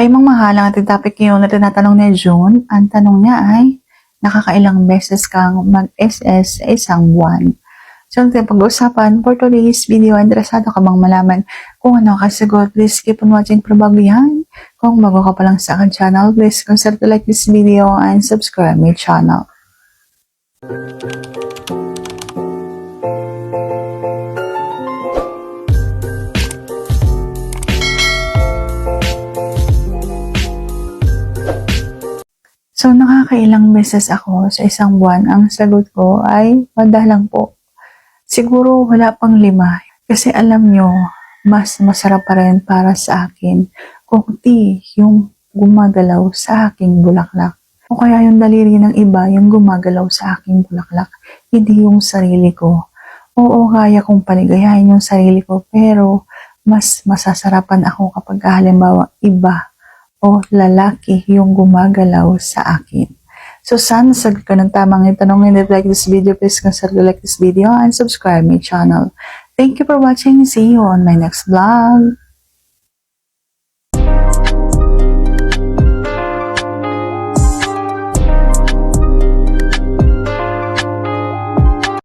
Ay mangmahalang at topic ngayon na tinatanong ni June. Ang tanong niya ay, nakakailang beses kang mag-SS sa isang buwan? So, ang pag-uusapan for today's video, interesado ka bang malaman kung ano kasagot? Please keep on watching probably yan. Kung bago ka pa lang sa akin channel, please consider to like this video and subscribe my channel. So, nakakailang beses ako sa isang buwan. Ang sagot ko ay madalang po. Siguro wala pang lima. Kasi alam nyo, mas masarap pa rin para sa akin kung di yung gumagalaw sa aking bulaklak. O kaya yung daliri ng iba yung gumagalaw sa aking bulaklak, hindi yung sarili ko. Oo, kaya kong paligayahin yung sarili ko, pero mas masasarapan ako kapag halimbawa iba o lalaki yung gumagalaw sa akin. So, sana sagot ka ng tamang itanong and if like this video, please consider to like this video and subscribe my channel. Thank you for watching. See you on my next vlog.